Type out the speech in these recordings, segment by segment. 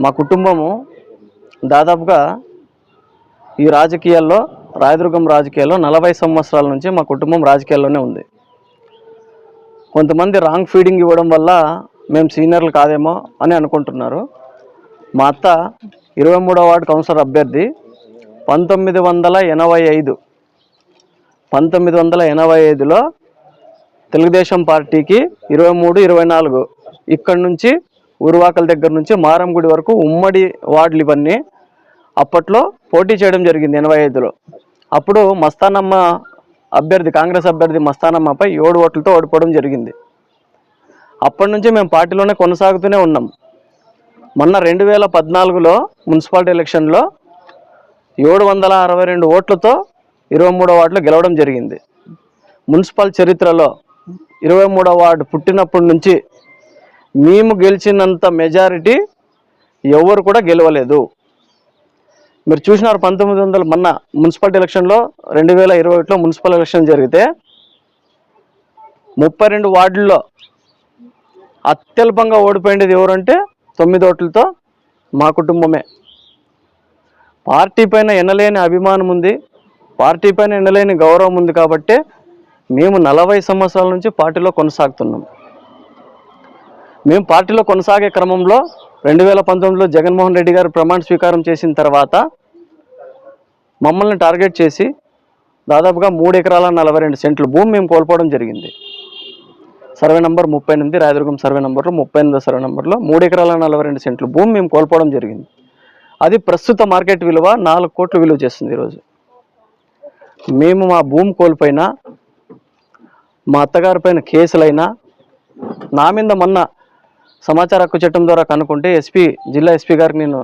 మా కుటుంబము దాదాపుగా ఈ రాజకీయాల్లో రాయదుర్గం రాజకీయాల్లో నలభై సంవత్సరాల నుంచి మా కుటుంబం రాజకీయాల్లోనే ఉంది. కొంతమంది రాంగ్ ఫీడింగ్ ఇవ్వడం వల్ల మేము సీనియర్లు కాదేమో అని అనుకుంటున్నారు. మా అత్త ఇరవై మూడో వార్డు కౌన్సిలర్ అభ్యర్థి పంతొమ్మిది వందల ఎనభై ఐదు పంతొమ్మిది వందల ఎనభై ఐదులో తెలుగుదేశం పార్టీకి ఇరవై మూడు ఇరవై నాలుగు ఇక్కడ నుంచి ఊరువాకల దగ్గర నుంచి మారంగుడి వరకు ఉమ్మడి వార్డులు ఇవన్నీ అప్పట్లో పోటీ చేయడం జరిగింది ఎనభై ఐదులో. అప్పుడు మస్తానమ్మ అభ్యర్థి కాంగ్రెస్ అభ్యర్థి మస్తానమ్మపై ఏడు ఓట్లతో ఓడిపోవడం జరిగింది. అప్పటి నుంచి మేము పార్టీలోనే కొనసాగుతూనే ఉన్నాం. మొన్న రెండు వేల పద్నాలుగులో మున్సిపాలిటీ ఎలక్షన్లో ఏడు వందల అరవై రెండు ఓట్లతో ఇరవై మూడో వార్డులో గెలవడం జరిగింది. మున్సిపల్ చరిత్రలో ఇరవై మూడో వార్డు పుట్టినప్పటి నుంచి మేము గెలిచినంత మెజారిటీ ఎవరు కూడా గెలవలేదు. మీరు చూసినారు పంతొమ్మిది వందల మొన్న మున్సిపాలిటీ ఎలక్షన్లో రెండు వేల ఇరవై ఒకటిలో మున్సిపల్ ఎలక్షన్ జరిగితే ముప్పై రెండు వార్డుల్లో అత్యల్పంగా ఓడిపోయింది ఎవరంటే తొమ్మిది ఓట్లతో మా కుటుంబమే. పార్టీ పైన ఎనలేని అభిమానం ఉంది పార్టీ పైన ఎనలేని గౌరవం ఉంది కాబట్టి మేము నలభై సంవత్సరాల నుంచి పార్టీలో కొనసాగుతున్నాం. మేము పార్టీలో కొనసాగే క్రమంలో రెండు వేల పంతొమ్మిదిలో జగన్మోహన్ రెడ్డి గారు ప్రమాణ స్వీకారం చేసిన తర్వాత మమ్మల్ని టార్గెట్ చేసి దాదాపుగా మూడు ఎకరాల నలభై రెండు సెంట్లు భూమి మేము కోల్పోవడం జరిగింది. సర్వే నంబర్ ముప్పై ఎనిమిది రాయదుర్గం సర్వే నంబర్లో ముప్పై ఎనిమిదో సర్వే నంబర్లో మూడు ఎకరాల నలభై రెండు సెంట్లు భూమి మేము కోల్పోవడం జరిగింది. అది ప్రస్తుత మార్కెట్ విలువ నాలుగు కోట్లు విలువ చేస్తుంది ఈరోజు. మేము మా భూమి కోల్పోయినా మా అత్తగారి పైన కేసులైనా నా మీద మొన్న సమాచార హక్కు చట్టం ద్వారా కనుక్కుంటే ఎస్పీ జిల్లా ఎస్పీ గారికి నేను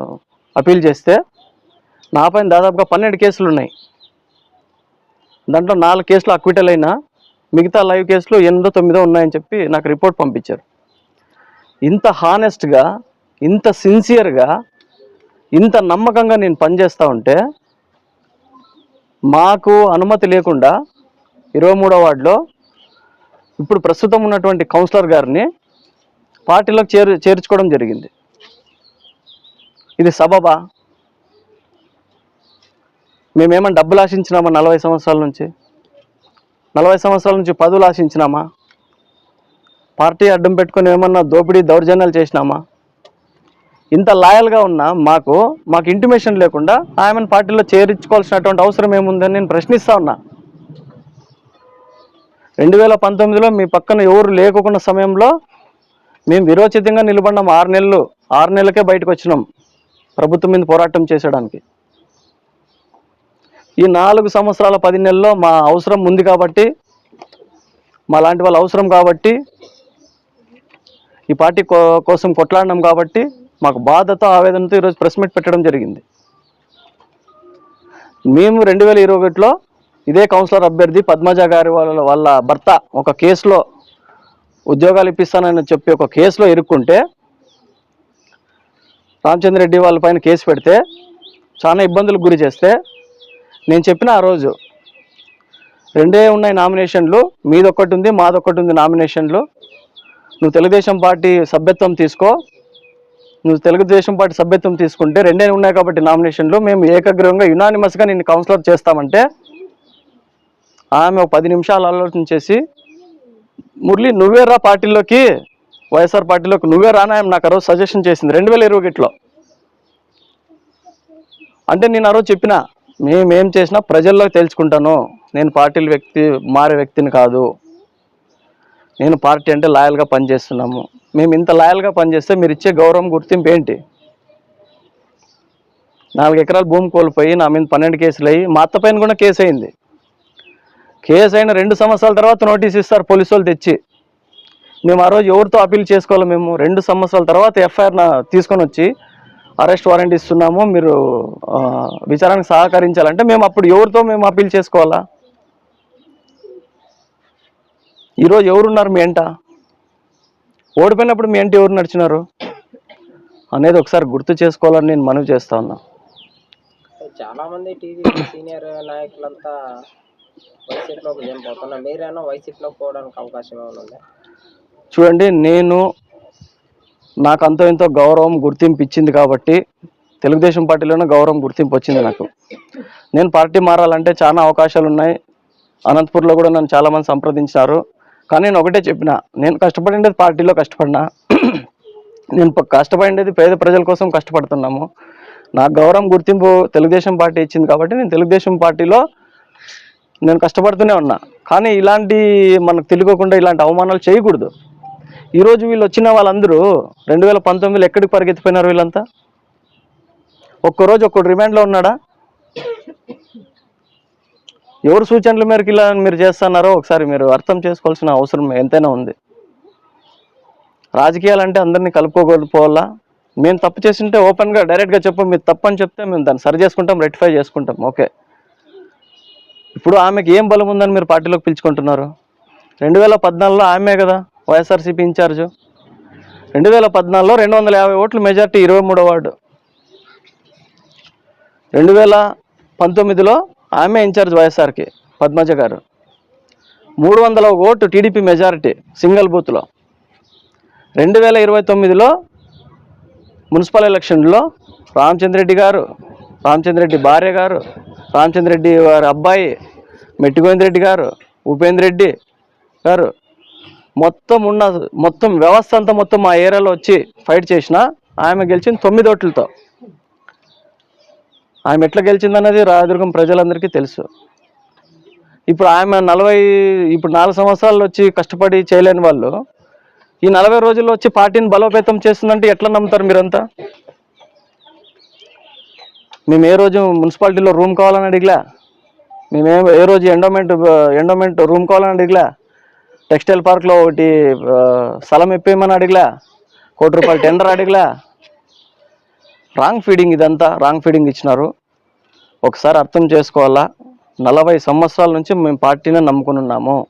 అపీల్ చేస్తే నా పైన దాదాపుగా పన్నెండు కేసులు ఉన్నాయి. దాంట్లో నాలుగు కేసులు అక్విటల్ అయినా మిగతా లైవ్ కేసులు ఎనిమిదో తొమ్మిదో ఉన్నాయని చెప్పి నాకు రిపోర్ట్ పంపించారు. ఇంత హానెస్ట్గా ఇంత సిన్సియర్గా ఇంత నమ్మకంగా నేను పనిచేస్తూ ఉంటే మాకు అనుమతి లేకుండా ఇరవై మూడో వార్డులో ఇప్పుడు ప్రస్తుతం ఉన్నటువంటి కౌన్సిలర్ గారిని పార్టీలోకి చేరు చేర్చుకోవడం జరిగింది. ఇది సబబా. మేమేమన్నా డబ్బులు ఆశించినామా నలభై సంవత్సరాల నుంచి? నలభై సంవత్సరాల నుంచి పదవులు ఆశించినామా? పార్టీ అడ్డం పెట్టుకొని ఏమన్నా దోపిడీ దౌర్జన్యాలు చేసినామా? ఇంత లాయల్గా ఉన్నా మాకు మాకు ఇంటిమేషన్ లేకుండా ఆమెను పార్టీలో చేర్చుకోవాల్సినటువంటి అవసరం ఏముందని నేను ప్రశ్నిస్తా ఉన్నా. రెండు వేల పంతొమ్మిదిలో మీ పక్కన ఎవరు లేకుండా సమయంలో మేము విరోచితంగా నిలబడినాం ఆరు నెలలు ఆరు నెలలకే బయటకు వచ్చినాం ప్రభుత్వం మీద పోరాటం చేసేయడానికి. ఈ నాలుగు సంవత్సరాల పది నెలల్లో మా అవసరం ఉంది కాబట్టి మా లాంటి వాళ్ళ అవసరం కాబట్టి ఈ పార్టీ కో- కోసం కొట్లాడినాం కాబట్టి మాకు బాధతో ఆవేదనతో ఈరోజు ప్రెస్ మీట్ పెట్టడం జరిగింది. మేము రెండు వేల ఇరవై ఒకటిలో ఇదే కౌన్సిలర్ అభ్యర్థి పద్మజ గారి వాళ్ళ వాళ్ళ భర్త ఒక కేసులో ఉద్యోగాలు ఇప్పిస్తానని చెప్పి ఒక కేసులో ఇరుక్కుంటే రామచంద్ర రెడ్డి వాళ్ళ పైన కేసు పెడితే చాలా ఇబ్బందులకు గురి చేస్తే నేను చెప్పిన ఆ రోజు రెండే ఉన్నాయి నామినేషన్లు మీదొక్కటి ఉంది మాదొక్కటి ఉంది నామినేషన్లు. నువ్వు తెలుగుదేశం పార్టీ సభ్యత్వం తీసుకో. నువ్వు తెలుగుదేశం పార్టీ సభ్యత్వం తీసుకుంటే రెండే ఉన్నాయి కాబట్టి నామినేషన్లు. మేము ఏకగ్రీవంగా యునానిమస్గా నేను కౌన్సిలర్ చేస్తామంటే ఆమె ఒక పది నిమిషాలు ఆలోచన చేసి మురళి నువ్వే రా పార్టీలోకి. వైఎస్ఆర్ పార్టీలోకి నువ్వే రానా నాకు ఆ రోజు సజెషన్ చేసింది. రెండు వేల ఇరవై ఒకటిలో. అంటే నేను ఆ రోజు చెప్పిన మేమేం చేసినా ప్రజల్లో తెలుసుకుంటాను నేను పార్టీల వ్యక్తి మారే వ్యక్తిని కాదు. నేను పార్టీ అంటే లాయల్గా పనిచేస్తున్నాము. మేము ఇంత లాయల్గా పనిచేస్తే మీరు ఇచ్చే గౌరవం గుర్తింపు ఏంటి? నాలుగు ఎకరాలు భూమి కోల్పోయి నా మీద పన్నెండు కేసులు అయ్యి మా అత్త పైన కూడా కేసు అయింది. కేసు అయిన రెండు సంవత్సరాల తర్వాత నోటీస్ ఇస్తారు పోలీసు వాళ్ళు తెచ్చి. మేము ఆ రోజు ఎవరితో అప్పీల్ చేసుకోవాలి మేము రెండు సంవత్సరాల తర్వాత ఎఫ్ఐఆర్ తీసుకొని వచ్చి అరెస్ట్ వారెంట్ ఇస్తున్నాము మీరు ఆ, విచారణకు సహకరించాలంటే మేము అప్పుడు ఎవరితో మేము అప్పీల్ చేసుకోవాలా? ఈరోజు ఎవరున్నారు మీ ఎంట? ఓడిపోయినప్పుడు మీ ఎంట ఎవరు నడిచినారు? అనేది ఒకసారి గుర్తు చేసుకోవాలని నేను మనవి చేస్తా ఉన్నా. చాలా మంది టీవీ సీనియర్ నాయకులంతా వైసీపీలోకి ఏం పోతున్నా? మీరేమో వైసీపీలోకి పోవడానికి అవకాశం ఏమైనా ఉందా? చూడండి నేను నాకు అంతో ఎంతో గౌరవం గుర్తింపు ఇచ్చింది కాబట్టి తెలుగుదేశం పార్టీలోనే గౌరవం గుర్తింపు వచ్చింది నాకు. నేను పార్టీ మారాలంటే చాలా అవకాశాలు ఉన్నాయి. అనంతపూర్లో కూడా నన్ను చాలామంది సంప్రదించినారు. కానీ నేను ఒకటే చెప్పిన నేను కష్టపడిండేది పార్టీలో కష్టపడినా నేను కష్టపడిండేది పేద ప్రజల కోసం కష్టపడుతున్నాము. నాకు గౌరవం గుర్తింపు తెలుగుదేశం పార్టీ ఇచ్చింది కాబట్టి నేను తెలుగుదేశం పార్టీలో నేను కష్టపడుతూనే ఉన్నా. కానీ ఇలాంటి మనకు తెలియకుండా ఇలాంటి అవమానాలు చేయకూడదు. ఈరోజు వీళ్ళు వచ్చిన వాళ్ళందరూ రెండు వేల పంతొమ్మిదిలో ఎక్కడికి పరిగెత్తిపోయినారు వీళ్ళంతా? ఒక్కరోజు ఒక్కడు రిమాండ్లో ఉన్నాడా? ఎవరు సూచనల మేరకు ఇలా మీరు చేస్తున్నారో ఒకసారి మీరు అర్థం చేసుకోవాల్సిన అవసరం ఎంతైనా ఉంది. రాజకీయాలు అంటే అందరినీ కలుపుకోకపోవాలా? మేము తప్పు చేసింటే ఓపెన్గా డైరెక్ట్గా చెప్పు మీరు తప్పని చెప్తే మేము దాన్ని సరి చేసుకుంటాం రెక్టిఫై చేసుకుంటాం. ఓకే. ఇప్పుడు ఆమెకి ఏం బలం ఉందని మీరు పార్టీలోకి పిలుచుకుంటున్నారు? రెండు వేల పద్నాలుగులో ఆమె కదా వైఎస్ఆర్సీపీ ఇన్ఛార్జు. రెండు వేల పద్నాలుగులో రెండు వందల యాభై ఓట్లు మెజార్టీ ఇరవై మూడో వార్డు. రెండు వేల పంతొమ్మిదిలో ఆమె ఇన్ఛార్జ్ వైఎస్ఆర్కి పద్మజ గారు. మూడు వందల ఓటు టీడీపీ మెజారిటీ సింగిల్ బూత్లో. రెండు వేల ఇరవై తొమ్మిదిలో మున్సిపల్ ఎలక్షన్లో రామచంద్రెడ్డి గారు రామచంద్రెడ్డి భార్య గారు రామచంద్రెడ్డి వారి అబ్బాయి మెట్టిగోవింద్ రెడ్డి గారు ఉపేంద్ర రెడ్డి గారు. మొత్తం ఉన్న మొత్తం వ్యవస్థ అంతా మొత్తం మా ఏరియాలో వచ్చి ఫైట్ చేసిన ఆమె గెలిచింది తొమ్మిది ఓట్లతో. ఆమె ఎట్లా గెలిచిందన్నది రాయదుర్గం ప్రజలందరికీ తెలుసు. ఇప్పుడు ఆమె నలభై ఇప్పుడు నాలుగు సంవత్సరాలు వచ్చి కష్టపడి చేయలేని వాళ్ళు ఈ నలభై రోజుల్లో వచ్చి పార్టీని బలోపేతం చేస్తుందంటే ఎట్లా నమ్ముతారు మీరంతా? మేము ఏ రోజు మున్సిపాలిటీలో రూమ్ కావాలని అడిగలే? మేము ఏ- ఏ రోజు ఎండోమెంట్ ఎండోమెంట్ రూమ్ కావాలని అడిగలే? టెక్స్టైల్ పార్క్లో ఒకటి స్థలం ఇప్పేయమని అడిగలే? కోటి రూపాయలు టెండర్ అడిగలే? రాంగ్ ఫీడింగ్ ఇదంతా రాంగ్ ఫీడింగ్ ఇచ్చినారు. ఒకసారి అర్థం చేసుకోవాలా? నలభై సంవత్సరాల నుంచి మేము పార్టీనే నమ్ముకుని ఉన్నాము.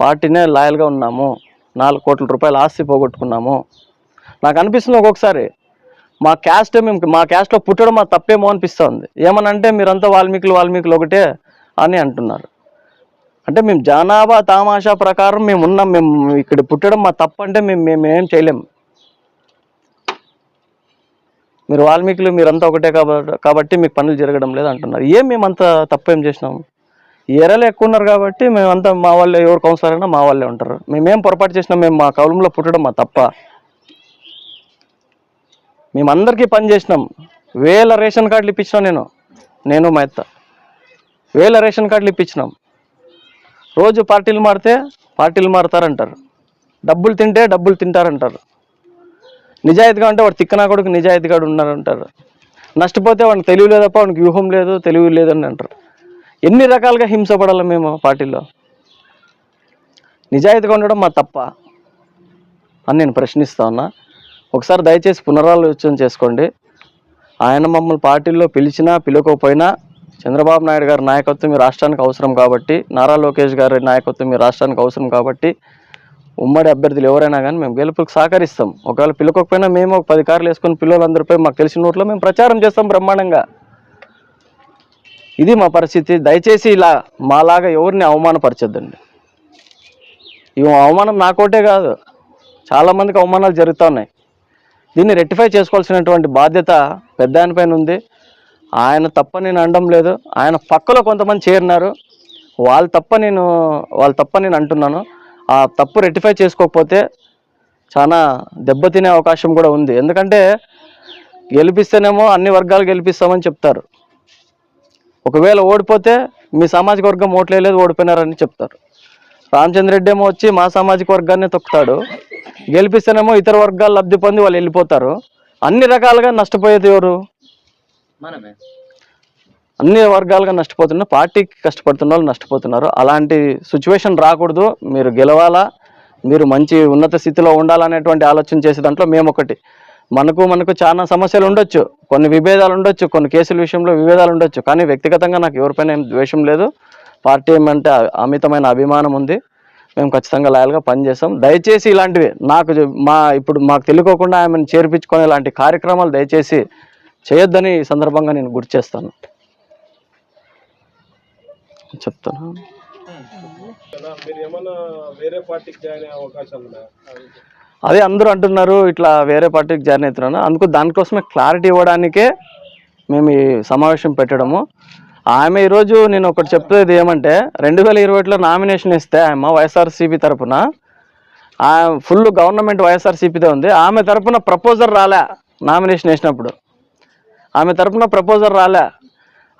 పార్టీనే లాయల్గా ఉన్నాము. నాలుగు కోట్ల రూపాయలు ఆస్తి పోగొట్టుకున్నాము. నాకు అనిపిస్తుంది ఒక్కొక్కసారి. మా క్యాస్ట్ మేము మా క్యాస్ట్లో పుట్టడం మా తప్పేమో అనిపిస్తుంది. ఏమనంటే మీరంతా వాల్మీకులు వాల్మీకులు ఒకటే అని అంటున్నారు. అంటే మేము జనాభా తామాషా ప్రకారం మేము ఉన్నాం. మేము ఇక్కడ పుట్టడం మా తప్పు అంటే మేము మేమేం చేయలేము మీరు వాల్మీకులు మీరంతా ఒకటే కాబట్టి కాబట్టి మీకు పనులు జరగడం లేదు అంటున్నారు. ఏం మేమంతా తప్పేం తప్పు ఏం చేసినాం? ఈ ఎక్కువ ఉన్నారు కాబట్టి మేమంతా మా వాళ్ళే ఎవరు కౌన్సిలర్ అయినా మా వాళ్ళే ఉంటారు. మేమేం పొరపాటు చేసినాం మేము మా కౌలంలో పుట్టడం మా తప్ప మేమందరికీ పని చేసినాం. వేల రేషన్ కార్డులు ఇప్పించినాం నేను. నేను మా ఎత్త వేల రేషన్ కార్డులు ఇప్పించినాం. రోజు పార్టీలు మారితే పార్టీలు మారుతారంటారు. డబ్బులు తింటే డబ్బులు తింటారంటారు. నిజాయితీగా అంటే వాడు తిక్కనా కొడుకు నిజాయితీగా ఉన్నారంటారు. నష్టపోతే వాడికి తెలివి లేదప్ప వాడికి వ్యూహం లేదు తెలివి లేదని అంటారు. ఎన్ని రకాలుగా హింసపడాలి మేము పార్టీలో? నిజాయితీగా ఉండడం మా తప్ప అని నేను ప్రశ్నిస్తా ఉన్నా. ఒకసారి దయచేసి పునరాలోచన చేసుకోండి. ఆయన మమ్మల్ని పార్టీల్లో పిలిచినా పిలవకపోయినా చంద్రబాబు నాయుడు గారి నాయకత్వం మీ రాష్ట్రానికి అవసరం కాబట్టి నారా లోకేష్ గారి నాయకత్వం మీ రాష్ట్రానికి అవసరం కాబట్టి ఉమ్మడి అభ్యర్థులు ఎవరైనా కానీ మేము గెలుపులకు సహకరిస్తాం. ఒకవేళ పిలవకపోయినా మేము ఒక పది కార్లు వేసుకొని పిల్లలందరిపై మాకు తెలిసిన ఊర్లో మేము ప్రచారం చేస్తాం బ్రహ్మాండంగా. ఇది మా పరిస్థితి. దయచేసి ఇలా మాలాగా ఎవరిని అవమానపరచొద్దండి. ఈ అవమానం నాకోటే కాదు. చాలామందికి అవమానాలు జరుగుతున్నాయి దీన్ని రెక్టిఫై చేసుకోవాల్సినటువంటి బాధ్యత పెద్ద ఆయన పైన ఉంది. ఆయన తప్ప నేను అనడం లేదు. ఆయన పక్కలో కొంతమంది చేరినారు. వాళ్ళు తప్ప నేను వాళ్ళు తప్ప నేను అంటున్నాను. ఆ తప్పు రెక్టిఫై చేసుకోకపోతే చాలా దెబ్బతినే అవకాశం కూడా ఉంది. ఎందుకంటే గెలిపిస్తేనేమో అన్ని వర్గాలు గెలిపిస్తామని చెప్తారు. ఒకవేళ ఓడిపోతే మీ సామాజిక వర్గం ఓట్లేదు ఓడిపోయినారని చెప్తారు. రామచంద్ర రెడ్డి ఏమో వచ్చి మా సామాజిక వర్గాన్ని తొక్కుతాడు. గెలిపిస్తేనేమో ఇతర వర్గాలు లబ్ధి పొంది వాళ్ళు వెళ్ళిపోతారు. అన్ని రకాలుగా నష్టపోయేది ఎవరు? మనమే. అన్ని వర్గాలుగా నష్టపోతున్న పార్టీకి కష్టపడుతున్న వాళ్ళు నష్టపోతున్నారు. అలాంటి సిచ్యువేషన్ రాకూడదు. మీరు గెలవాలా? మీరు మంచి ఉన్నత స్థితిలో ఉండాలనేటువంటి ఆలోచన చేసే దాంట్లో మేము ఒకటి మనకు మనకు చాలా సమస్యలు ఉండొచ్చు. కొన్ని విభేదాలు ఉండొచ్చు. కొన్ని కేసుల విషయంలో విభేదాలు ఉండొచ్చు. కానీ వ్యక్తిగతంగా నాకు ఎవరిపైన ఏం ద్వేషం లేదు. పార్టీ ఏమంటే అమితమైన అభిమానం ఉంది. మేము ఖచ్చితంగా లాయల్గా పనిచేస్తాం. దయచేసి ఇలాంటివి నాకు మా ఇప్పుడు మాకు తెలియకోకుండా ఆమెను చేర్పించుకునే ఇలాంటి కార్యక్రమాలు దయచేసి చేయొద్దని ఈ సందర్భంగా నేను గుర్తు చేస్తాను. చెప్తాను అదే అందరూ అంటున్నారు ఇట్లా వేరే పార్టీకి జాయిన్ అవుతున్నాను. అందుకు దానికోసమే క్లారిటీ ఇవ్వడానికే మేము ఈ సమావేశం పెట్టడము. ఆమె ఈరోజు నేను ఒకటి చెప్పేది ఏమంటే రెండు వేల ఇరవై ఒకటిలో నామినేషన్ ఇస్తే ఆమె వైఎస్ఆర్సీపీ తరపున ఫుల్ గవర్నమెంట్ వైఎస్ఆర్సీపీదే ఉంది. ఆమె తరపున ప్రపోజల్ రాలే నామినేషన్ వేసినప్పుడు. ఆమె తరపున ప్రపోజల్ రాలే.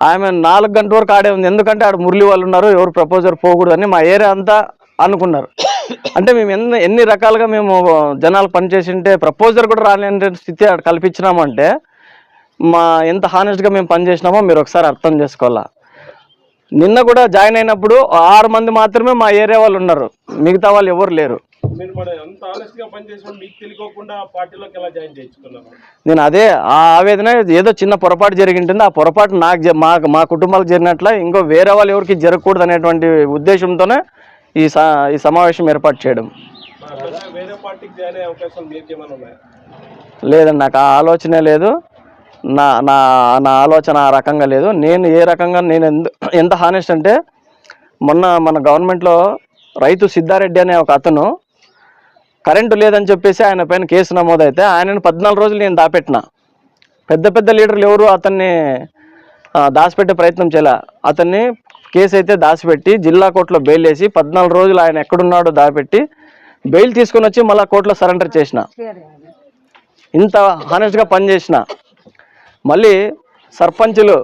ఆమె నాలుగు గంటల వరకు ఆడే ఉంది. ఎందుకంటే ఆడ మురళి వాళ్ళు ఉన్నారు ఎవరు ప్రపోజర్ పోకూడదని మా ఏరియా అంతా అనుకున్నారు. అంటే మేము ఎన్ని ఎన్ని రకాలుగా మేము జనాలు పనిచేసింటే ప్రపోజర్ కూడా రాలేని స్థితి కల్పించినామంటే మా ఎంత హానెస్ట్గా మేము పనిచేసినామో మీరు ఒకసారి అర్థం చేసుకోవాలా? నిన్న కూడా జాయిన్ అయినప్పుడు ఆరు మంది మాత్రమే మా ఏరియా వాళ్ళు ఉన్నారు. మిగతా వాళ్ళు ఎవరు లేరు. నేను అదే ఆ ఆవేదన ఏదో చిన్న పొరపాటు జరిగింటుంది. ఆ పొరపాటు నాకు మా మా కుటుంబాలకు జరిగినట్ల ఇంకో వేరే వాళ్ళు ఎవరికి జరగకూడదు అనేటువంటి ఉద్దేశంతోనే ఈ ఈ సమావేశం ఏర్పాటు చేయడం. లేదండి నాకు ఆ ఆలోచనే లేదు. నా నా నా ఆలోచన ఆ రకంగా లేదు. నేను ఏ రకంగా నేను ఎంత హానెస్ట్ అంటే మొన్న మన గవర్నమెంట్లో రైతు సిద్ధారెడ్డి అనే ఒక అతను కరెంటు లేదని చెప్పేసి ఆయన పైన కేసు నమోదైతే ఆయనను పద్నాలుగు రోజులు నేను దాపెట్టిన. పెద్ద పెద్ద లీడర్లు ఎవరు అతన్ని దాచిపెట్టే ప్రయత్నం చేయలే. అతన్ని కేసు అయితే దాచిపెట్టి జిల్లా కోర్టులో బెయిల్ వేసి పద్నాలుగు రోజులు ఆయన ఎక్కడున్నాడో దాపెట్టి బెయిల్ తీసుకొని వచ్చి మళ్ళీ కోర్టులో సరెండర్ చేసిన. ఇంత హానెస్ట్గా పనిచేసిన. మళ్ళీ సర్పంచులు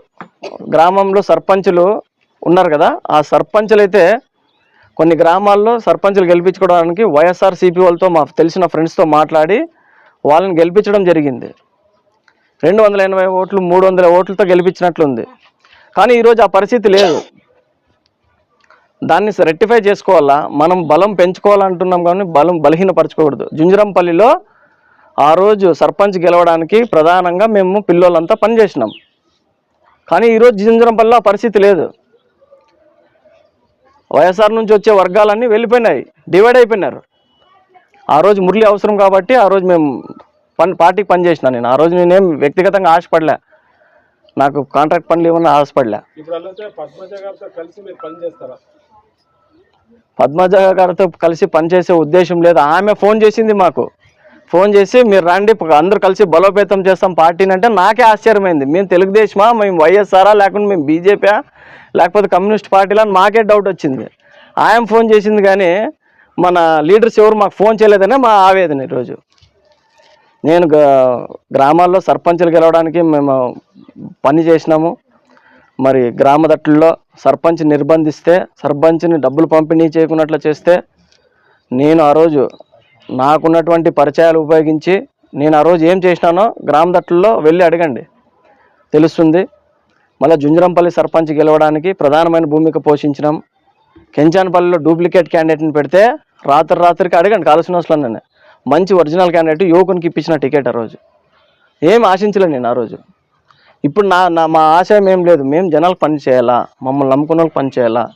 గ్రామంలో సర్పంచులు ఉన్నారు కదా. ఆ సర్పంచులు అయితే కొన్ని గ్రామాల్లో సర్పంచులు గెలిపించుకోవడానికి వైఎస్ఆర్ సిపి వాళ్ళతో మా తెలిసిన ఫ్రెండ్స్తో మాట్లాడి వాళ్ళని గెలిపించడం జరిగింది. రెండు వందల ఎనభై ఓట్లు మూడు వందల ఓట్లతో గెలిపించినట్లుంది. కానీ ఈరోజు ఆ పరిస్థితి లేదు. దాన్ని రెక్టిఫై చేసుకోవాలా? మనం బలం పెంచుకోవాలంటున్నాం కానీ బలం బలహీనపరచకూడదు. జుంజరంపల్లిలో ఆ రోజు సర్పంచ్ గెలవడానికి ప్రధానంగా మేము పిల్లోళ్ళంతా పనిచేసినాం. కానీ ఈరోజు జుంజరంపల్లిలో ఆ పరిస్థితి లేదు. వైఎస్ఆర్ నుంచి వచ్చే వర్గాలన్నీ వెళ్ళిపోయినాయి డివైడ్ అయిపోయినారు. ఆ రోజు మురళి అవసరం కాబట్టి ఆ రోజు మేము పని పార్టీకి పనిచేసిన నేను. ఆ రోజు నేనేం వ్యక్తిగతంగా ఆశపడలే. నాకు కాంట్రాక్ట్ పనులు ఏమన్నా ఆశపడలే. పద్మజ గారితో కలిసి పనిచేసే ఉద్దేశం లేదు. ఆమె ఫోన్ చేసింది మాకు. ఫోన్ చేసి మీరు రండి అందరూ కలిసి బలోపేతం చేస్తాం పార్టీని అంటే నాకే ఆశ్చర్యమైంది. మేము తెలుగుదేశమా? మేము వైఎస్ఆరా? లేకుంటే మేము బీజేపీ లేకపోతే కమ్యూనిస్ట్ పార్టీలా అని మాకే డౌట్ వచ్చింది. ఆయన ఫోన్ చేసింది కానీ మన లీడర్స్ ఎవరు మాకు ఫోన్ చేయలేదనే మా ఆవేదన ఈరోజు. నేను గ- గ్రామాల్లో సర్పంచులు గెలవడానికి మేము పని చేసినాము. మరి గ్రామ దట్టుల్లో సర్పంచ్ నిర్బంధిస్తే సర్పంచ్ని డబ్బులు పంపిణీ చేయకున్నట్లు చేస్తే నేను ఆ రోజు నాకున్నటువంటి పరిచయాలు ఉపయోగించి నేను ఆ రోజు ఏం చేసినానో గ్రామ వెళ్ళి అడగండి. తెలుస్తుంది. మళ్ళీ జుంజరంపల్లి సర్పంచ్ గెలవడానికి ప్రధానమైన భూమిక పోషించినాం. కెంచానపల్లిలో డూప్లికేట్ క్యాండిడేట్ని పెడితే రాత్రి రాత్రికి అడగండి కాల్సిన అవసరం మంచి ఒరిజినల్ క్యాండిడేట్ యువకునికి ఇప్పించిన టికెట్ ఆ రోజు. ఏం ఆశించలే నేను ఆ రోజు. ఇప్పుడు నా నా మా ఆశయం ఏం లేదు. మేము జనాలకు పని చేయాలా? మమ్మల్ని నమ్ముకున్న వాళ్ళకి పని చేయాలా?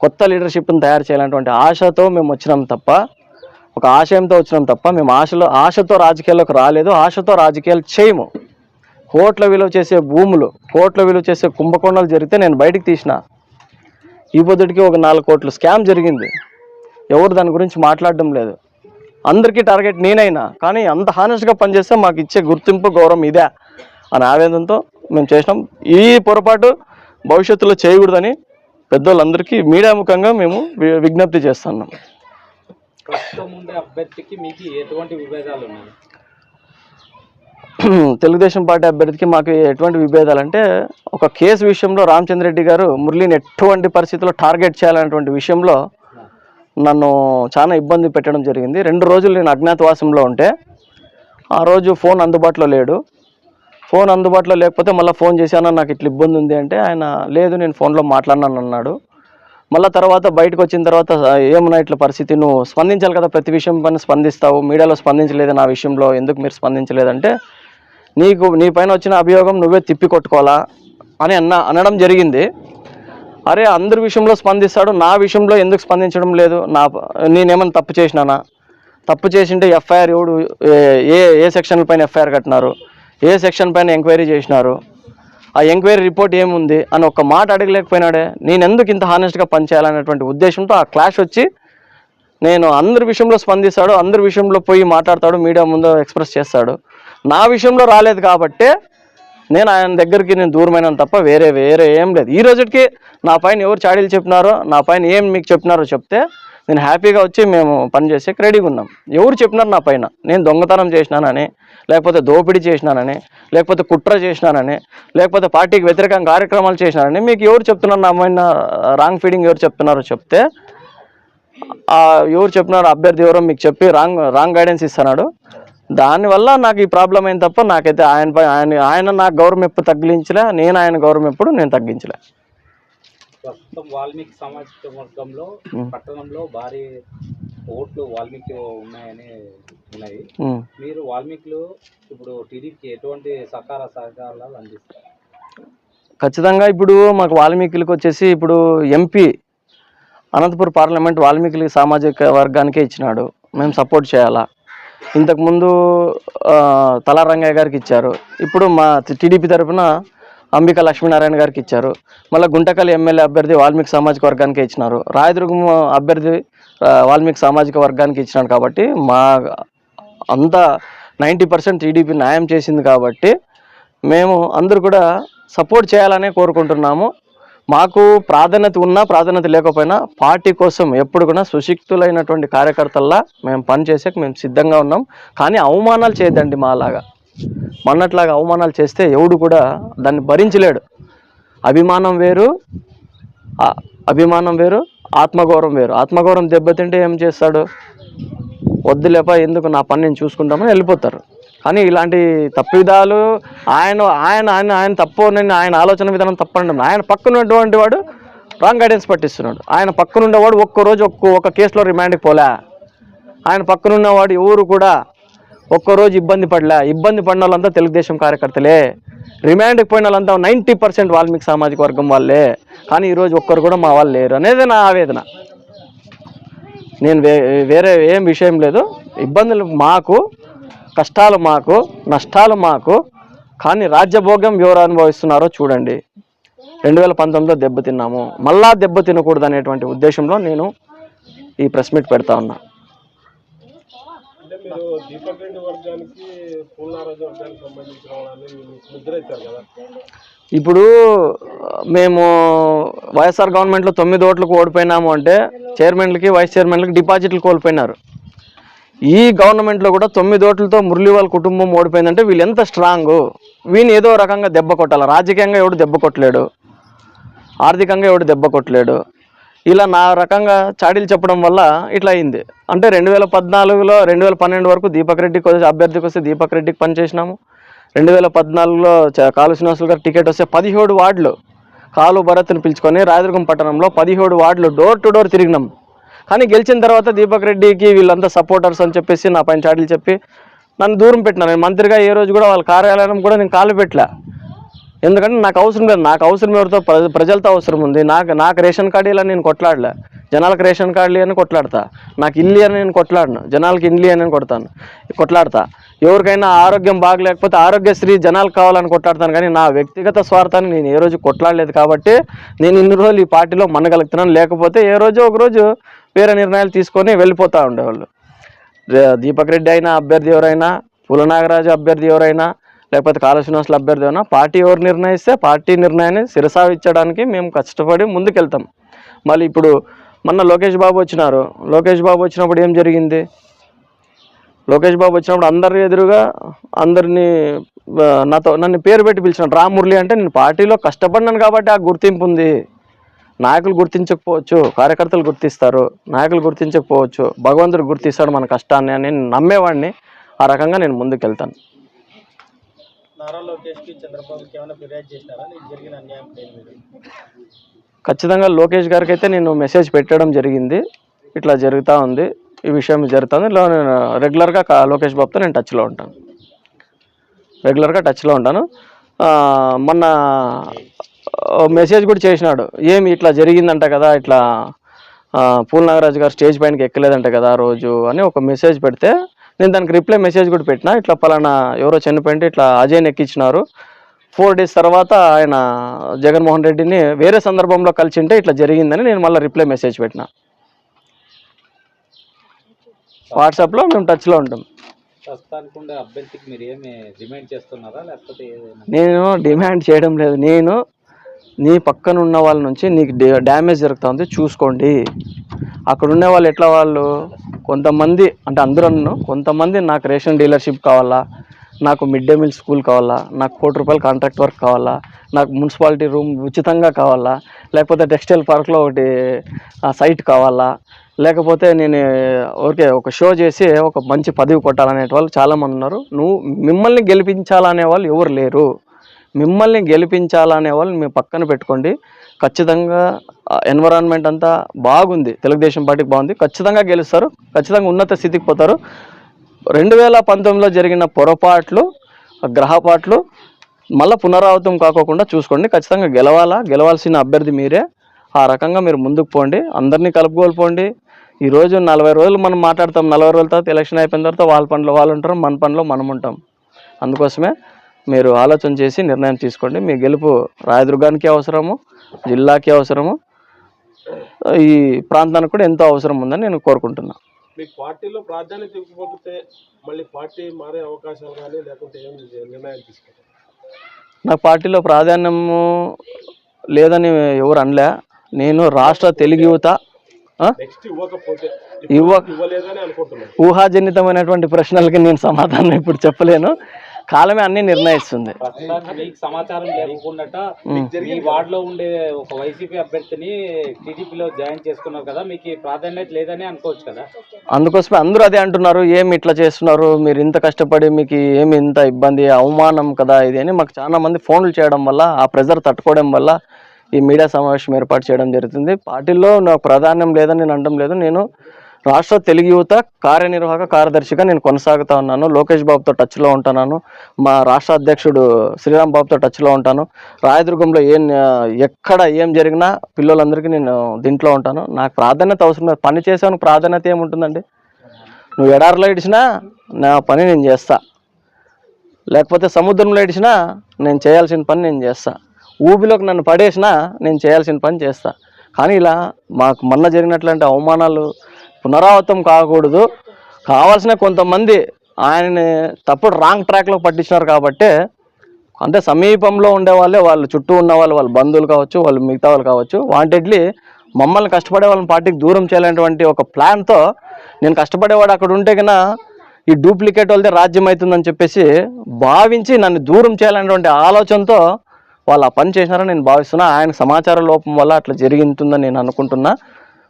కొత్త లీడర్షిప్ని తయారు చేయాలనేటువంటి ఆశతో మేము వచ్చినాం తప్ప ఒక ఆశయంతో వచ్చినాం తప్ప మేము ఆశలో ఆశతో రాజకీయాల్లోకి రాలేదు. ఆశతో రాజకీయాలు చేయము. కోట్ల విలువ చేసే భూములు కోట్ల విలువ చేసే కుంభకోణాలు జరిగితే నేను బయటికి తీసిన. ఈ పొద్దుటికి ఒక నాలుగు కోట్లు స్కామ్ జరిగింది. ఎవరు దాని గురించి మాట్లాడడం లేదు. అందరికీ టార్గెట్ నేనైనా కానీ అంత హానెస్ట్గా పనిచేస్తే మాకు ఇచ్చే గుర్తింపు గౌరవం ఇదే అని ఆవేదనతో మేము చేసినాం. ఈ పొరపాటు భవిష్యత్తులో చేయకూడదని పెద్దోళ్ళందరికీ మీడియా ముఖంగా మేము వి- విజ్ఞప్తి చేస్తున్నాం. ప్రస్తుతం ఉండే అభ్యర్థికి మీకు ఎటువంటి విభేదాలు ఉన్నాయి? తెలుగుదేశం పార్టీ అభ్యర్థికి మాకు ఎటువంటి విభేదాలు అంటే ఒక కేసు విషయంలో రామచంద్రెడ్డి గారు మురళిని ఎటువంటి పరిస్థితుల్లో టార్గెట్ చేయాలనేటువంటి విషయంలో నన్ను చాలా ఇబ్బంది పెట్టడం జరిగింది. రెండు రోజులు నేను అజ్ఞాతవాసంలో ఉంటే ఆ రోజు ఫోన్ అందుబాటులో లేడు. ఫోన్ అందుబాటులో లేకపోతే మళ్ళీ ఫోన్ చేశాను నాకు ఇట్లా ఇబ్బంది ఉంది అంటే ఆయన లేదు నేను ఫోన్లో మాట్లాడినాను అన్నాడు మళ్ళీ తర్వాత బయటకు వచ్చిన తర్వాత ఏమన్నా ఇట్లా పరిస్థితి? నువ్వు స్పందించాలి కదా ప్రతి విషయం పైన స్పందిస్తావు. మీడియాలో స్పందించలేదు నా విషయంలో. ఎందుకు మీరు స్పందించలేదంటే నీకు నీ పైన వచ్చిన అభియోగం నువ్వే తిప్పి కొట్టుకోవాలా అని అన్న అనడం జరిగింది. అరే అందరి విషయంలో స్పందిస్తాడు. నా విషయంలో ఎందుకు స్పందించడం లేదు? నా నేనేమన్నా తప్పు చేసినానా? తప్పు చేసింటే ఎఫ్ఐఆర్ ఎవడు ఏ- ఏ ఏ సెక్షన్ పైన ఎఫ్ఐఆర్ కట్టినారు? ఏ సెక్షన్ పైన ఎంక్వైరీ చేసినారు? ఆ ఎంక్వైరీ రిపోర్ట్ ఏముంది అని ఒక మాట అడగలేకపోయినాడే. నేను ఎందుకు ఇంత హానెస్ట్గా పనిచేయాలనేటువంటి ఉద్దేశంతో ఆ క్లాష్ వచ్చి నేను అందరి విషయంలో స్పందిస్తాడు అందరి విషయంలో పోయి మాట్లాడతాడు మీడియా ముందు ఎక్స్ప్రెస్ చేస్తాడు. నా విషయంలో రాలేదు కాబట్టే నేను ఆయన దగ్గరికి నేను దూరమైన తప్ప వేరే వేరే ఏం లేదు. ఈ రోజుకి నా పైన ఎవరు చాడీలు చెప్పినారో నా పైన ఏం మీకు చెప్పినారో చెప్తే నేను హ్యాపీగా వచ్చి మేము పని చేసే రెడీగా ఉన్నాం. ఎవరు చెప్పినారు నా పైన? నేను దొంగతనం చేసినానని లేకపోతే దోపిడీ చేసినానని లేకపోతే కుట్ర చేసినానని లేకపోతే పార్టీకి వ్యతిరేకంగా కార్యక్రమాలు చేసినానని మీకు ఎవరు చెప్తున్నారు? నా పైన రాంగ్ ఫీడింగ్ ఎవరు చెప్తున్నారో చెప్తే ఎవరు చెప్పినారు అభ్యర్థి ఎవరో మీకు చెప్పి రాంగ్ రాంగ్ గైడెన్స్ ఇస్తున్నాడు. దానివల్ల నాకు ఈ ప్రాబ్లం అయింది తప్ప నాకైతే ఆయన ఆయన ఆయన నాకు గౌరవం ఎప్పుడు తగ్గించలే నేను ఆయన గౌరవం ఎప్పుడు నేను తగ్గించలే. ప్రస్తుతం వాల్మీకి సామాజిక వర్గంలో పట్టణంలో భారీ ఓట్లు వాల్మీకి ఉన్నాయని ఉన్నాయి. మీరు వాల్మీకులు ఇప్పుడు టీడీపీకి ఎటువంటి సహకార సహకారాలు అందిస్తారు? ఖచ్చితంగా ఇప్పుడు మాకు వాల్మీకులకు వచ్చేసి ఇప్పుడు ఎంపీ అనంతపురం పార్లమెంట్ వాల్మీకులకి సామాజిక వర్గానికే ఇచ్చినాడు. మేము సపోర్ట్ చేయాలా? ఇంతకుముందు ఆ, తలా రంగయ్య గారికి ఇచ్చారు. ఇప్పుడు మా టీడీపీ తరఫున అంబికా లక్ష్మీనారాయణ గారికి ఇచ్చారు. మళ్ళీ గుంటకల్ ఎమ్మెల్యే అభ్యర్థి వాల్మీకి సామాజిక వర్గానికి ఇచ్చినారు. రాయదుర్గం అభ్యర్థి వాల్మీకి సామాజిక వర్గానికి ఇచ్చినాడు కాబట్టి మా అంతా నైంటీ పర్సెంట్ టీడీపీ న్యాయం చేసింది కాబట్టి మేము అందరూ కూడా సపోర్ట్ చేయాలనే కోరుకుంటున్నాము. మాకు ప్రాధాన్యత ఉన్నా ప్రాధాన్యత లేకపోయినా పార్టీ కోసం ఎప్పుడు కూడా సుశిక్తులైనటువంటి కార్యకర్తల్లా మేము పనిచేసేకి మేము సిద్ధంగా ఉన్నాం. కానీ అవమానాలు చేయదండి మాలాగా. మొన్నట్లాగా అవమానాలు చేస్తే ఎవడు కూడా దాన్ని భరించలేడు. అభిమానం వేరు అభిమానం వేరు ఆత్మగౌరవం వేరు. ఆత్మగౌరవం దెబ్బతింటే ఏం చేస్తాడు? వద్దులేప ఎందుకు నా పని నేను చూసుకుంటామని వెళ్ళిపోతారు. కానీ ఇలాంటి తప్పిదాలు ఆయన ఆయన ఆయన ఆయన తప్పు నేను ఆయన ఆలోచన విధానం తప్పండి. ఆయన పక్కనటువంటి వాడు రాంగ్ గైడెన్స్ పట్టిస్తున్నాడు. ఆయన పక్కన ఒక్కరోజు ఒక్క రోజు ఒక కేసులో రిమాండ్కి పోలే. ఆయన పక్కనున్నవాడు ఎవరు కూడా ఒక్కరోజు ఇబ్బంది పడలే. ఇబ్బంది పడిన వాళ్ళంతా తెలుగుదేశం కార్యకర్తలే. రిమాండ్కి పోయిన వాళ్ళంతా నైంటీ పర్సెంట్ వాల్మీకి సామాజిక వర్గం వాళ్ళే. కానీ ఈరోజు ఒక్కరు కూడా మా వాళ్ళు లేరు అనేది నా ఆవేదన. నేను వే వేరే ఏం విషయం లేదు. ఇబ్బందులు మాకు కష్టాలు మాకు నష్టాలు మాకు. కానీ రాజ్యభోగం ఎవరు అనుభవిస్తున్నారో చూడండి. రెండు వేల పంతొమ్మిదిలో దెబ్బతిన్నాము. మళ్ళా దెబ్బ తినకూడదు అనేటువంటి ఉద్దేశంలో నేను ఈ ప్రెస్ మీట్ పెడతా ఉన్నా. మీరు దీపక్ రెడ్డి వర్గానికి పూర్ణారాజు వర్గానికి సంబంధించిన వాళ్ళని ముద్ర ఇచ్చారు కదా? ఇప్పుడు మేము వైఎస్ఆర్ గవర్నమెంట్లో తొమ్మిది ఓట్లకు ఓడిపోయినాము అంటే చైర్మన్లకి వైస్ చైర్మన్లకి డిపాజిట్లు కోల్పోయినారు. ఈ గవర్నమెంట్లో కూడా తొమ్మిది ఓట్లతో మురళి వాళ్ళ కుటుంబం ఓడిపోయిందంటే వీళ్ళు ఎంత స్ట్రాంగ్? వీని ఏదో రకంగా దెబ్బ కొట్టాలి? రాజకీయంగా ఎవడు దెబ్బ కొట్టలేడు. ఆర్థికంగా ఎవడు దెబ్బ కొట్టలేడు. ఇలా నా రకంగా చాడీలు చెప్పడం వల్ల ఇట్లా అయింది. అంటే రెండు వేల పద్నాలుగులో రెండు వేల పన్నెండు వరకు దీపక్ రెడ్డికి వచ్చి అభ్యర్థికి వస్తే దీపక్ రెడ్డికి పనిచేసినాము రెండు వేల పద్నాలుగులో కాలు శ్రీనివాసులు గారు టికెట్ వస్తే పదిహేడు వార్డులు కాలు భరత్ని పిలుచుకొని రాయదుర్గం పట్టణంలో పదిహేడు వార్డులు డోర్ టు డోర్ తిరిగినాం. కానీ గెలిచిన తర్వాత దీపక్ రెడ్డికి వీళ్ళంతా సపోర్టర్స్ అని చెప్పేసి నా పైన చాడీలు చెప్పి నన్ను దూరం పెట్టినాను నేను మంత్రిగా ఏ రోజు కూడా వాళ్ళ కార్యాలయం కూడా నేను కాలు పెట్టలే. ఎందుకంటే నాకు అవసరం లేదు. నాకు అవసరం ఎవరితో? ప్ర- ప్రజలతో అవసరం ఉంది. నాకు నాకు రేషన్ కార్డు ఇలా నేను కొట్లాడలే. జనాలకు రేషన్ కార్డులు అని కొట్లాడతా. నాకు ఇల్లు అని నేను కొట్లాడను. జనాలకి ఇల్లు అని నేను కొడతాను. కొట్లాడతా. ఎవరికైనా ఆరోగ్యం బాగలేకపోతే ఆరోగ్యశ్రీ జనాలకు కావాలని కొట్లాడతాను కానీ నా వ్యక్తిగత స్వార్థాన్ని నేను ఏ రోజు కొట్లాడలేదు కాబట్టి నేను ఇన్ని రోజులు ఈ పార్టీలో మనగలుగుతున్నాను లేకపోతే ఏ రోజు ఒకరోజు వేరే నిర్ణయాలు తీసుకొని వెళ్ళిపోతూ ఉండేవాళ్ళు. దీపక్ రెడ్డి అయినా అభ్యర్థి ఎవరైనా పులనాగరాజు అభ్యర్థి ఎవరైనా లేకపోతే కాళ అభ్యర్థి అయినా పార్టీ ఎవరు నిర్ణయిస్తే పార్టీ నిర్ణయాన్ని శిరసావిచ్చడానికి మేము కష్టపడి ముందుకెళ్తాం. మళ్ళీ ఇప్పుడు మొన్న లోకేష్ బాబు వచ్చినారు. లోకేష్ బాబు వచ్చినప్పుడు ఏం జరిగింది? లోకేష్ బాబు వచ్చినప్పుడు అందరి ఎదురుగా అందరినీ నాతో నన్ను పేరు పెట్టి పిలిచినాడు. రామురళి అంటే నేను పార్టీలో కష్టపడినాను కాబట్టి ఆ గుర్తింపు ఉంది. నాయకులు గుర్తించకపోవచ్చు కార్యకర్తలు గుర్తిస్తారు నాయకులు గుర్తించకపోవచ్చు భగవంతుడు గుర్తిస్తాడు మన కష్టాన్ని అని నేను నమ్మేవాడిని. ఆ రకంగా నేను ముందుకెళ్తాను. నారా లోకేష్కి చంద్రబాబుకి ఏమైనా ఫిర్యాదు చేసినారా నీకు జరిగిన అన్యాయం దేని మీద ఖచ్చితంగా లోకేష్ గారికి అయితే నేను మెసేజ్ పెట్టడం జరిగింది. ఇట్లా జరుగుతూ ఉంది. ఈ విషయం జరుగుతుంది. ఇలా నేను రెగ్యులర్గా కా- లోకేష్ బాబుతో నేను టచ్లో ఉంటాను. రెగ్యులర్గా టచ్లో ఉంటాను. మొన్న మెసేజ్ కూడా చేసినాడు. ఏమి ఇట్లా జరిగిందంట కదా ఇట్లా పూల్ నాగరాజు గారు స్టేజ్ పైనకి ఎక్కలేదంట కదా ఆ రోజు అని ఒక మెసేజ్ పెడితే నేను దానికి రిప్లై మెసేజ్ కూడా పెట్టిన. ఇట్లా పలానా ఎవరో చనిపోయింటే ఇట్లా అజయ్ని ఎక్కించినారు. ఫోర్ డేస్ తర్వాత ఆయన జగన్మోహన్ రెడ్డిని వేరే సందర్భంలో కలిసి ఉంటే ఇట్లా జరిగిందని నేను మళ్ళీ రిప్లై మెసేజ్ పెట్టిన. వాట్సాప్లో మేము టచ్లో ఉంటాం. నేను డిమాండ్ చేయడం లేదు. నేను నీ పక్కన ఉన్న వాళ్ళ నుంచి నీకు డే- డ్యామేజ్ జరుగుతుంది చూసుకోండి. అక్కడ ఉండే వాళ్ళు ఎట్లా వాళ్ళు? కొంతమంది అంటే అందరూ కొంతమంది నాకు రేషన్ డీలర్షిప్ కావాలా? నాకు మిడ్ డే మీల్ స్కూల్ కావాలా? నాకు కోటి రూపాయల కాంట్రాక్ట్ వర్క్ కావాలా? నాకు మున్సిపాలిటీ రూమ్ ఉచితంగా కావాలా? లేకపోతే టెక్స్టైల్ పార్క్లో ఒకటి సైట్ కావాలా? లేకపోతే నేను ఓకే ఒక షో చేసి ఒక మంచి పదవి కొట్టాలనే వాళ్ళు చాలామంది ఉన్నారు. నువ్వు మిమ్మల్ని గెలిపించాలనే వాళ్ళు ఎవరు లేరు. మిమ్మల్ని గెలిపించాలనే వాళ్ళు మేము పక్కన పెట్టుకోండి. ఖచ్చితంగా ఎన్విరాన్మెంట్ అంతా బాగుంది. తెలుగుదేశం పార్టీకి బాగుంది. ఖచ్చితంగా గెలుస్తారు. ఖచ్చితంగా ఉన్నత స్థితికి పోతారు. రెండు వేల పంతొమ్మిదిలో జరిగిన పొరపాట్లు గ్రహపాట్లు మళ్ళీ పునరావృతం కాకోకుండా చూసుకోండి. ఖచ్చితంగా గెలవాలా? గెలవాల్సిన అభ్యర్థి మీరే. ఆ రకంగా మీరు ముందుకు పోండి. అందరినీ కలుపుకోల్పోండి. ఈరోజు నలభై రోజులు మనం మాట్లాడతాం. నలభై రోజుల తర్వాత ఎలక్షన్ అయిపోయిన తర్వాత వాళ్ళ పనిలో వాళ్ళు ఉంటారు. మన పనిలో మనం ఉంటాం. అందుకోసమే మీరు ఆలోచన చేసి నిర్ణయం తీసుకోండి. మీ గెలుపు రాయదుర్గానికి అవసరము జిల్లాకి అవసరము. ఈ ప్రాంతానికి కూడా ఎంతో అవసరం ఉందని నేను కోరుకుంటున్నాను మీకు పార్టీలో ప్రాధాన్యత ఇవ్వకపోతే మళ్ళీ పార్టీ మారే అవకాశాలు కానీ లేకుంటే ఏం నిర్ణయాలు తీసుకుంటారు నాకు పార్టీలో ప్రాధాన్యము లేదని ఎవరు అనలే. నేను రాష్ట్ర తెలుగు యువత ఇవ్వ ఊహాజనితమైనటువంటి ప్రశ్నలకి నేను సమాధానం ఇప్పుడు చెప్పలేను. కాలమే అన్ని నిర్ణయిస్తుంది. సమాచారం లేకుండాట మీ వార్డులో ఉండే ఒక వైసీపీ అభ్యర్థిని టీడీపీలో జాయిన్ చేసుకున్నారు కదా మీకు ప్రాధాన్యత లేదని అనుకోవచ్చు కదా? అందుకోసమే అందరూ అదే అంటున్నారు ఏమి ఇట్లా చేస్తున్నారు మీరు ఇంత కష్టపడి మీకు ఏమి ఇంత ఇబ్బంది అవమానం కదా ఇది అని మాకు చాలా మంది ఫోన్లు చేయడం వల్ల ఆ ప్రెజర్ తట్టుకోవడం వల్ల ఈ మీడియా సమావేశం ఏర్పాటు చేయడం జరుగుతుంది. పార్టీలో నాకు ప్రాధాన్యం లేదని నేను అనడం లేదు నేను రాష్ట్ర తెలుగు యువత కార్యనిర్వాహక కార్యదర్శిగా నేను కొనసాగుతా ఉన్నాను. లోకేష్ బాబుతో టచ్లో ఉంటున్నాను. మా రాష్ట్ర అధ్యక్షుడు శ్రీరామ్ బాబుతో టచ్లో ఉంటాను. రాయదుర్గంలో ఏం ఎక్కడ ఏం జరిగినా పిల్లలందరికీ నేను దీంట్లో ఉంటాను. నాకు ప్రాధాన్యత అవసరం లేదు. పని చేసాను ప్రాధాన్యత ఏముంటుందండి? నువ్వు ఎడారిలో ఇడిచినా నా పని నేను చేస్తా. లేకపోతే సముద్రంలో ఇడిచినా నేను చేయాల్సిన పని నేను చేస్తా. ఊబిలోకి నన్ను పడేసినా నేను చేయాల్సిన పని చేస్తా. కానీ ఇలా మాకు మొన్న జరిగినట్లాంటి అవమానాలు పునరావృతం కాకూడదు. కావాల్సిన కొంతమంది ఆయనని తప్పుడు రాంగ్ ట్రాక్లో పట్టించినారు కాబట్టి అంటే సమీపంలో ఉండేవాళ్ళే వాళ్ళు చుట్టూ ఉన్న వాళ్ళు వాళ్ళ బంధువులు కావచ్చు వాళ్ళు మిగతా వాళ్ళు కావచ్చు వాంటెడ్లీ మమ్మల్ని కష్టపడే వాళ్ళని పార్టీకి దూరం చేయాలనేటువంటి ఒక ప్లాన్తో నేను కష్టపడేవాడు అక్కడ ఉంటే కన్నా ఈ డూప్లికేట్ వాళ్ళదే రాజ్యం అవుతుందని చెప్పేసి భావించి నన్ను దూరం చేయాలనేటువంటి ఆలోచనతో వాళ్ళు ఆ పని చేసినారని నేను భావిస్తున్నా. ఆయన సమాచార లోపం వల్ల అట్లా జరిగింటుందని నేను అనుకుంటున్నా.